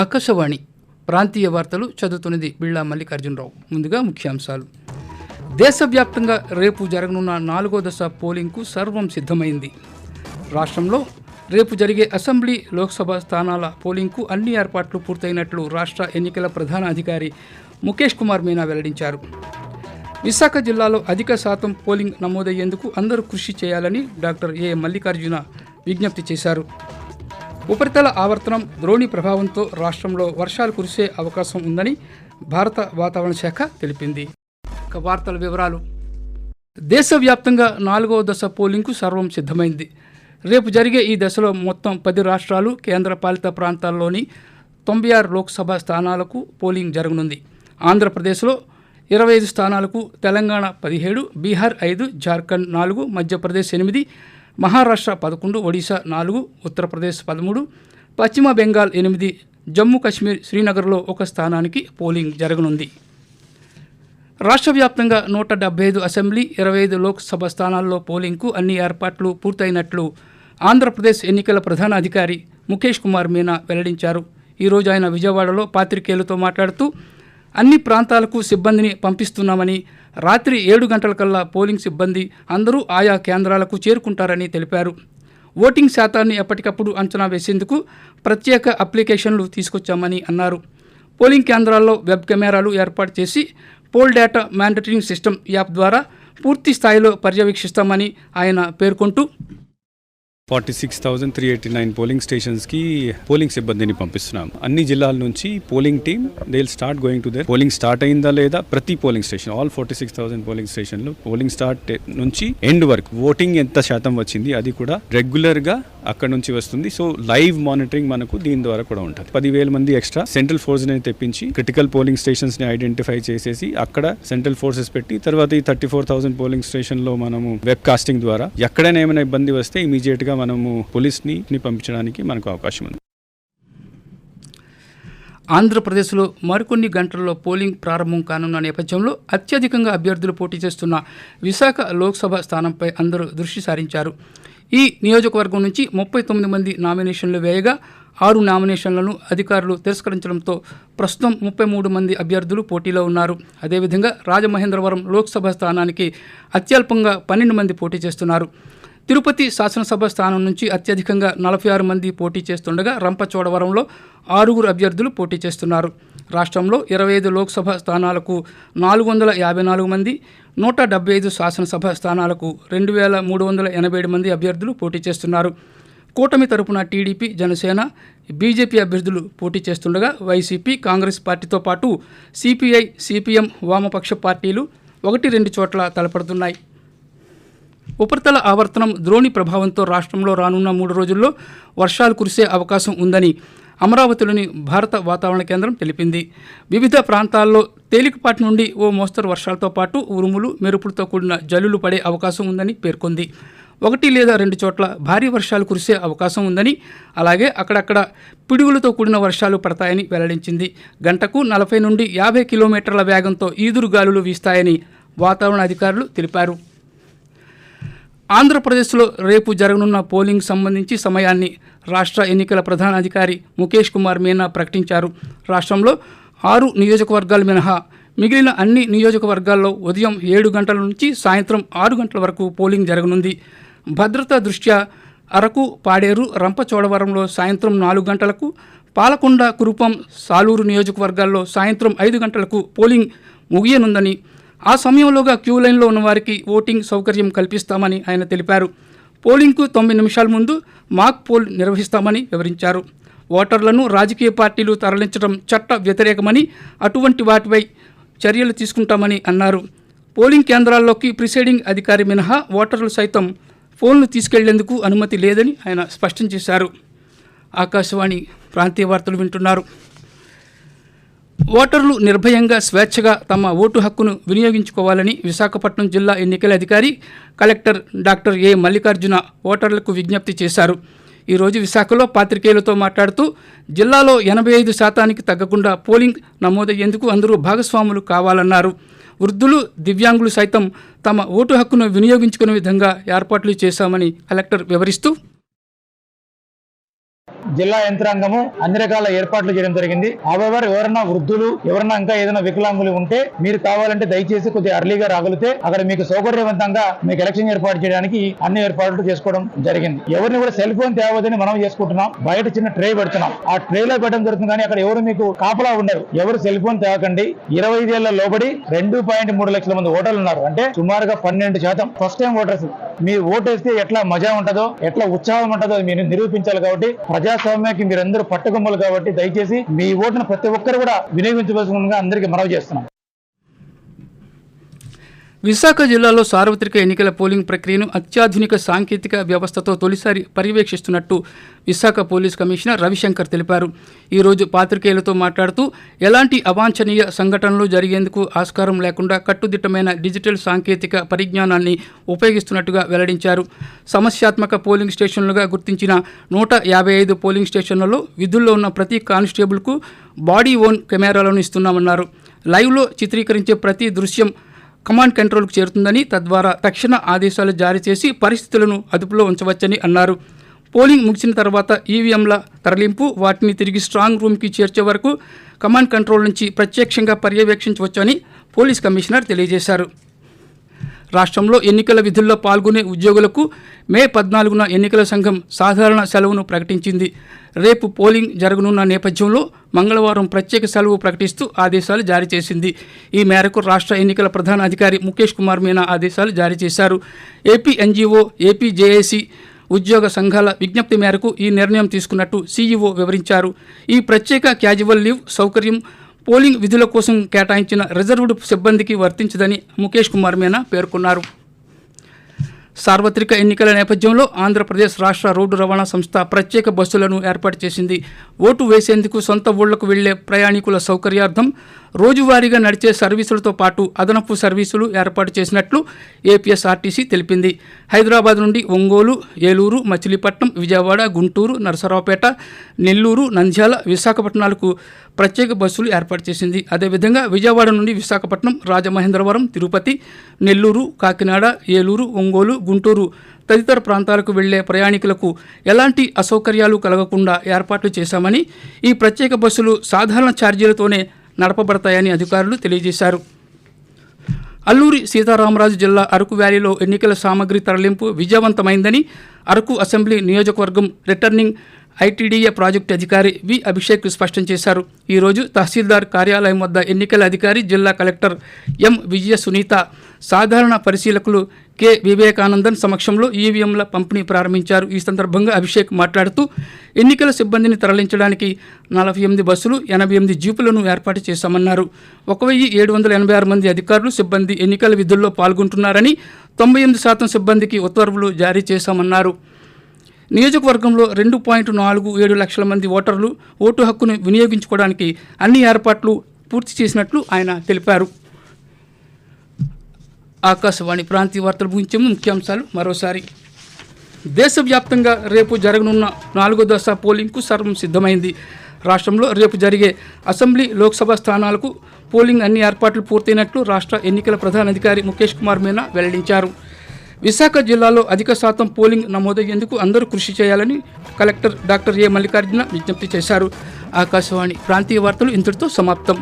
ఆకాశవాణి ప్రాంతీయ వార్తలు చదువుతున్నది బిళ్ళా మల్లికార్జునరావు. ముందుగా ముఖ్యాంశాలు. దేశవ్యాప్తంగా రేపు జరగనున్న నాలుగో దశ పోలింగ్కు సర్వం సిద్ధమైంది. రాష్ట్రంలో రేపు జరిగే అసెంబ్లీ లోక్సభ స్థానాల పోలింగ్కు అన్ని ఏర్పాట్లు పూర్తయినట్లు రాష్ట్ర ఎన్నికల ప్రధాన అధికారి ముఖేష్ కుమార్ మీనా వెల్లడించారు. విశాఖ జిల్లాలో అధిక శాతం పోలింగ్ నమోదయ్యేందుకు అందరూ కృషి చేయాలని డాక్టర్ ఏ మల్లికార్జున విజ్ఞప్తి చేశారు. ఉపరితల ఆవర్తనం ద్రోణి ప్రభావంతో రాష్ట్రంలో వర్షాలు కురిసే అవకాశం ఉందని భారత వాతావరణ శాఖ తెలిపింది. ఇక వార్తల వివరాలు. దేశవ్యాప్తంగా నాలుగవ దశ పోలింగ్కు సర్వం సిద్ధమైంది. రేపు జరిగే ఈ దశలో మొత్తం పది రాష్ట్రాలు కేంద్రపాలిత ప్రాంతాల్లోని తొంభై ఆరు లోక్సభ స్థానాలకు పోలింగ్ జరగనుంది. ఆంధ్రప్రదేశ్లో ఇరవై ఐదు స్థానాలకు తెలంగాణ పదిహేడు బీహార్ ఐదు జార్ఖండ్ నాలుగు మధ్యప్రదేశ్ ఎనిమిది మహారాష్ట్ర పదకొండు ఒడిశా నాలుగు ఉత్తరప్రదేశ్ పదమూడు పశ్చిమ బెంగాల్ ఎనిమిది జమ్మూ కాశ్మీర్ శ్రీనగర్లో ఒక స్థానానికి పోలింగ్ జరగనుంది. రాష్ట్ర వ్యాప్తంగా నూట డెబ్బై ఐదు అసెంబ్లీ ఇరవై ఐదు లోక్సభ స్థానాల్లో పోలింగ్కు అన్ని ఏర్పాట్లు పూర్తయినట్లు ఆంధ్రప్రదేశ్ ఎన్నికల ప్రధాన అధికారి ముఖేష్ కుమార్ మీనా వెల్లడించారు. ఈరోజు ఆయన విజయవాడలో పాత్రికేయులతో మాట్లాడుతూ అన్ని ప్రాంతాలకు సిబ్బందిని పంపిస్తున్నామని రాత్రి ఏడు గంటలకల్లా పోలింగ్ సిబ్బంది అందరూ ఆయా కేంద్రాలకు చేరుకుంటారని తెలిపారు. ఓటింగ్ శాతాన్ని ఎప్పటికప్పుడు అంచనా వేసేందుకు ప్రత్యేక అప్లికేషన్లు తీసుకొచ్చామని అన్నారు. పోలింగ్ కేంద్రాల్లో వెబ్ కెమెరాలు ఏర్పాటు చేసి poll data monitoring system app ద్వారా పూర్తి స్థాయిలో పర్యవేక్షిస్తామని ఆయన పేర్కొంటూ forty six thousand three eighty nine polling స్టేషన్స్కి polling సిబ్బందిని పంపిస్తున్నాం. అన్ని జిల్లాల నుంచి polling team they start going to there polling start అయిందా లేదా ప్రతి polling station all forty six thousand polling స్టేషన్లు పోలింగ్ స్టార్ట్ నుంచి ఎండ్ వరకు ఓటింగ్ ఎంత శాతం వచ్చింది అది కూడా రెగ్యులర్గా అక్కడ నుంచి వస్తుంది. సో లైవ్ మానిటరింగ్ మనకు దీని ద్వారా కూడా ఉంటుంది. పదివేల మంది ఎక్స్ట్రా సెంట్రల్ ఫోర్స్ని తెప్పించి క్రిటికల్ పోలింగ్ స్టేషన్స్ని ఐడెంటిఫై చేసేసి అక్కడ సెంట్రల్ ఫోర్సెస్ పెట్టి తర్వాత ఈ థర్టీ ఫోర్ థౌసండ్ పోలింగ్ స్టేషన్లో మనము వెబ్ కాస్టింగ్ ద్వారా ఎక్కడైనా ఏమైనా ఇబ్బంది వస్తే ఇమీడియట్గా మనము పోలీస్ని పంపించడానికి మనకు అవకాశం ఉంది. ఆంధ్రప్రదేశ్లో మరికొన్ని గంటల్లో పోలింగ్ ప్రారంభం కానున్న నేపథ్యంలో అత్యధికంగా అభ్యర్థులు పోటీ చేస్తున్న విశాఖ లోక్సభ స్థానంపై అందరూ దృష్టి సారించారు. ఈ నియోజకవర్గం నుంచి ముప్పై తొమ్మిది మంది నామినేషన్లు వేయగా ఆరు నామినేషన్లను అధికారులు తిరస్కరించడంతో ప్రస్తుతం ముప్పై మూడు మంది అభ్యర్థులు పోటీలో ఉన్నారు. అదేవిధంగా రాజమహేంద్రవరం లోక్సభ స్థానానికి అత్యల్పంగా పన్నెండు మంది పోటీ చేస్తున్నారు. తిరుపతి శాసనసభ స్థానం నుంచి అత్యధికంగా నలభై ఆరు మంది పోటీ చేస్తుండగా రంపచోడవరంలో ఆరుగురు అభ్యర్థులు పోటీ చేస్తున్నారు. రాష్ట్రంలో ఇరవై ఐదు లోక్సభ స్థానాలకు నాలుగు వందల యాభై నాలుగు మంది నూట డెబ్బై ఐదు శాసనసభ స్థానాలకు రెండు వేల మూడు వందల ఎనభై ఏడు మంది అభ్యర్థులు పోటీ చేస్తున్నారు. కూటమి తరపున టీడీపీ జనసేన బీజేపీ అభ్యర్థులు పోటీ చేస్తుండగా వైసీపీ కాంగ్రెస్ పార్టీతో పాటు సిపిఐ సిపిఎం వామపక్ష పార్టీలు ఒకటి రెండు చోట్ల తలపడుతున్నాయి. ఉపరితల ఆవర్తనం ద్రోణి ప్రభావంతో రాష్ట్రంలో రానున్న మూడు రోజుల్లో వర్షాలు కురిసే అవకాశం ఉందని అమరావతిలోని భారత వాతావరణ కేంద్రం తెలిపింది. వివిధ ప్రాంతాల్లో తేలికపాటి నుండి ఓ మోస్తరు వర్షాలతో పాటు ఉరుములు మెరుపులతో కూడిన జల్లులు పడే అవకాశం ఉందని పేర్కొంది. ఒకటి లేదా రెండు చోట్ల భారీ వర్షాలు కురిసే అవకాశం ఉందని అలాగే అక్కడక్కడ పిడుగులతో కూడిన వర్షాలు పడతాయని వెల్లడించింది. గంటకు నలభై నుండి యాభై కిలోమీటర్ల వేగంతో ఈదురు గాలులు వీస్తాయని వాతావరణ అధికారులు తెలిపారు. ఆంధ్రప్రదేశ్లో రేపు జరగనున్న పోలింగ్ సంబంధించి సమయాన్ని రాష్ట్ర ఎన్నికల ప్రధాన అధికారి ముఖేష్ కుమార్ మీనా ప్రకటించారు. రాష్ట్రంలో ఆరు నియోజకవర్గాలు మినహా మిగిలిన అన్ని నియోజకవర్గాల్లో ఉదయం ఏడు గంటల నుంచి సాయంత్రం ఆరు గంటల వరకు పోలింగ్ జరగనుంది. భద్రతా దృష్ట్యా అరకు పాడేరు రంపచోడవరంలో సాయంత్రం నాలుగు గంటలకు పాలకొండ కురుపం సాలూరు నియోజకవర్గాల్లో సాయంత్రం ఐదు గంటలకు పోలింగ్ ముగియనుందని ఆ సమయంలోగా క్యూ లైన్లో ఉన్న వారికి ఓటింగ్ సౌకర్యం కల్పిస్తామని ఆయన తెలిపారు. పోలింగ్కు తొమ్మిది నిమిషాల ముందు మాక్ పోల్ నిర్వహిస్తామని వివరించారు. ఓటర్లను రాజకీయ పార్టీలు తరలించడం చట్ట వ్యతిరేకమని అటువంటి వాటిపై చర్యలు తీసుకుంటామని అన్నారు. పోలింగ్ కేంద్రాల్లోకి ప్రిసైడింగ్ అధికారి మినహా ఓటర్లు సైతం ఫోన్లు తీసుకెళ్ళేందుకు అనుమతి లేదని ఆయన స్పష్టం చేశారు. ఆకాశవాణి ప్రాంతీయ వార్తలు వింటున్నారు. ఓటర్లు నిర్భయంగా స్వేచ్ఛగా తమ ఓటు హక్కును వినియోగించుకోవాలని విశాఖపట్నం జిల్లా ఎన్నికల అధికారి కలెక్టర్ డాక్టర్ ఏ మల్లికార్జున ఓటర్లకు విజ్ఞప్తి చేశారు. ఈరోజు విశాఖలో పాత్రికేయులతో మాట్లాడుతూ జిల్లాలో ఎనభై ఐదు శాతానికి తగ్గకుండా పోలింగ్ నమోదయ్యేందుకు అందరూ భాగస్వాములు కావాలన్నారు. వృద్ధులు దివ్యాంగులు సైతం తమ ఓటు హక్కును వినియోగించుకునే విధంగా ఏర్పాట్లు చేశామని కలెక్టర్ వివరిస్తూ జిల్లా యంత్రాంగము అన్ని రకాల ఏర్పాట్లు చేయడం జరిగింది. అవెవర్ ఎవరైనా వృద్ధులు ఎవరైనా ఇంకా ఏదైనా వికలాంగులు ఉంటే మీరు కావాలంటే దయచేసి కొద్దిగా అర్లీగా రాగలిగితే అక్కడ మీకు సౌకర్యవంతంగా మీకు ఎలక్షన్ ఏర్పాటు చేయడానికి అన్ని ఏర్పాట్లు చేసుకోవడం జరిగింది. ఎవరిని కూడా సెల్ ఫోన్ తేవద్దని మనం చేసుకుంటున్నాం. బయట చిన్న ట్రే పెడుతున్నాం. ఆ ట్రేలో పెట్టడం జరుగుతుంది కానీ అక్కడ ఎవరు మీకు కాపలా ఉండరు. ఎవరు సెల్ ఫోన్ తేవకండి. ఇరవై ఐదేళ్ళ లోబడి రెండు పాయింట్ మూడు లక్షల మంది ఓటర్లు ఉన్నారు. అంటే సుమారుగా పన్నెండు శాతం ఫస్ట్ టైం ఓటర్స్ మీరు ఓటేస్తే ఎట్లా మజా ఉంటుందో ఎట్లా ఉత్సాహం ఉంటుందో మీరు నిరూపించాలి కాబట్టి ప్రజా ప్రజాస్వామ్యానికి మీరందరూ పట్టుకొమ్మలు కాబట్టి దయచేసి మీ ఓటును ప్రతి ఒక్కరు కూడా వినియోగించవలసిందిగా అందరికీ మనవి చేస్తున్నాం. విశాఖ జిల్లాలో సార్వత్రిక ఎన్నికల పోలింగ్ ప్రక్రియను అత్యాధునిక సాంకేతిక వ్యవస్థతో తొలిసారి పర్యవేక్షిస్తున్నట్టు విశాఖ పోలీస్ కమిషనర్ రవిశంకర్ తెలిపారు. ఈరోజు పాత్రికేయులతో మాట్లాడుతూ ఎలాంటి అవాంఛనీయ సంఘటనలు జరిగేందుకు ఆస్కారం లేకుండా కట్టుదిట్టమైన డిజిటల్ సాంకేతిక పరిజ్ఞానాన్ని ఉపయోగిస్తున్నట్టుగా వెల్లడించారు. సమస్యాత్మక పోలింగ్ స్టేషన్లుగా గుర్తించిన నూట యాభై ఐదు పోలింగ్ స్టేషన్లలో విధుల్లో ఉన్న ప్రతి కానిస్టేబుల్కు బాడీ ఓన్ కెమెరాలను ఇస్తున్నామన్నారు. లైవ్లో చిత్రీకరించే ప్రతి దృశ్యం కమాండ్ కంట్రోల్కు చేరుతుందని తద్వారా తక్షణ ఆదేశాలు జారీ చేసి పరిస్థితులను అదుపులో ఉంచవచ్చని అన్నారు. పోలింగ్ ముగిసిన తర్వాత ఈవీఎంల తరలింపు వాటిని తిరిగి స్ట్రాంగ్ రూమ్కి చేర్చే వరకు కమాండ్ కంట్రోల్ నుంచి ప్రత్యక్షంగా పర్యవేక్షించవచ్చని పోలీస్ కమిషనర్ తెలియజేశారు. రాష్ట్రంలో ఎన్నికల విధుల్లో పాల్గొనే ఉద్యోగులకు మే పద్నాలుగున ఎన్నికల సంఘం సాధారణ సెలవును ప్రకటించింది. రేపు పోలింగ్ జరగనున్న నేపథ్యంలో మంగళవారం ప్రత్యేక సెలవు ప్రకటిస్తూ ఆదేశాలు జారీ చేసింది. ఈ మేరకు రాష్ట్ర ఎన్నికల ప్రధాన అధికారి ముఖేష్ కుమార్ మీనా ఆదేశాలు జారీ చేశారు. ఏపీ ఎన్జీఓ ఏపీ జేఏసీ ఉద్యోగ సంఘాల విజ్ఞప్తి మేరకు ఈ నిర్ణయం తీసుకున్నట్టు సీఈఓ వివరించారు. ఈ ప్రత్యేక క్యాజువల్ లీవ్ సౌకర్యం పోలింగ్ విధుల కోసం కేటాయించిన రిజర్వ్డ్ సిబ్బందికి వర్తించదని ముఖేష్ కుమార్ మీనా పేర్కొన్నారు. సార్వత్రిక ఎన్నికల నేపథ్యంలో ఆంధ్రప్రదేశ్ రాష్ట్ర రోడ్డు రవాణా సంస్థ ప్రత్యేక బస్సులను ఏర్పాటు చేసింది. ఓటు వేసేందుకు సొంత ఊళ్ళకు వెళ్ళే ప్రయాణికుల సౌకర్యార్థం రోజువారీగా నడిచే సర్వీసులతో పాటు అదనపు సర్వీసులు ఏర్పాటు చేసినట్లు ఏపీఎస్ఆర్టీసీ తెలిపింది. హైదరాబాద్ నుండి ఒంగోలు ఏలూరు మచిలీపట్నం విజయవాడ గుంటూరు నరసరావుపేట నెల్లూరు నంద్యాల విశాఖపట్నాలకు ప్రత్యేక బస్సులు ఏర్పాటు చేసింది. అదేవిధంగా విజయవాడ నుండి విశాఖపట్నం రాజమహేంద్రవరం తిరుపతి నెల్లూరు కాకినాడ ఏలూరు ఒంగోలు గుంటూరు తదితర ప్రాంతాలకు వెళ్ళే ప్రయాణికులకు ఎలాంటి అసౌకర్యాలు కలగకుండా ఏర్పాట్లు చేశామని ఈ ప్రత్యేక బస్సులు సాధారణ ఛార్జీలతోనే నడపబడతాయని అధికారులు తెలియజేశారు. అల్లూరి సీతారామరాజు జిల్లా అరకు వ్యాలీలో ఎన్నికల సామగ్రి తరలింపు విజయవంతమైందని అరకు అసెంబ్లీ నియోజకవర్గం రిటర్నింగ్ ఐటీడీఏ ప్రాజెక్టు అధికారి వి అభిషేక్ స్పష్టం చేశారు. ఈరోజు తహసీల్దార్ కార్యాలయం వద్ద ఎన్నికల అధికారి జిల్లా కలెక్టర్ ఎం విజయ సునీత సాధారణ పరిశీలకులు కె. వివేకానందన్ సమక్షంలో ఈవీఎంల పంపిణీ ప్రారంభించారు. ఈ సందర్భంగా అభిషేక్ మాట్లాడుతూ ఎన్నికల సిబ్బందిని తరలించడానికి నలభై ఎనిమిది బస్సులు ఎనభై ఎనిమిది జీపులను ఏర్పాటు చేశామన్నారు. ఒక వెయ్యి ఏడు వందల ఎనభై ఆరు మంది అధికారులు సిబ్బంది ఎన్నికల విధుల్లో పాల్గొంటున్నారని తొంభై ఎనిమిది శాతం సిబ్బందికి ఉత్తర్వులు జారీ చేశామన్నారు. నియోజకవర్గంలో రెండు పాయింట్ నాలుగు ఏడు లక్షల మంది ఓటర్లు ఓటు హక్కును వినియోగించుకోవడానికి అన్ని ఏర్పాట్లు పూర్తి చేసినట్లు ఆయన తెలిపారు. ఆకాశవాణి ప్రాంతీయ వార్తలు గురించి ముఖ్యాంశాలు మరోసారి. దేశవ్యాప్తంగా రేపు జరగనున్న నాలుగో దశ పోలింగ్కు సర్వం సిద్ధమైంది. రాష్ట్రంలో రేపు జరిగే అసెంబ్లీ లోక్సభ స్థానాలకు పోలింగ్ అన్ని ఏర్పాట్లు పూర్తయినట్లు రాష్ట్ర ఎన్నికల ప్రధాన అధికారి ముఖేష్ కుమార్ మీనా వెల్లడించారు. విశాఖ జిల్లాలో అధిక శాతం పోలింగ్ నమోదయ్యేందుకు అందరూ కృషి చేయాలని కలెక్టర్ డాక్టర్ ఏ మల్లికార్జున విజ్ఞప్తి చేశారు. ఆకాశవాణి ప్రాంతీయ వార్తలు ఇంతటితో సమాప్తం.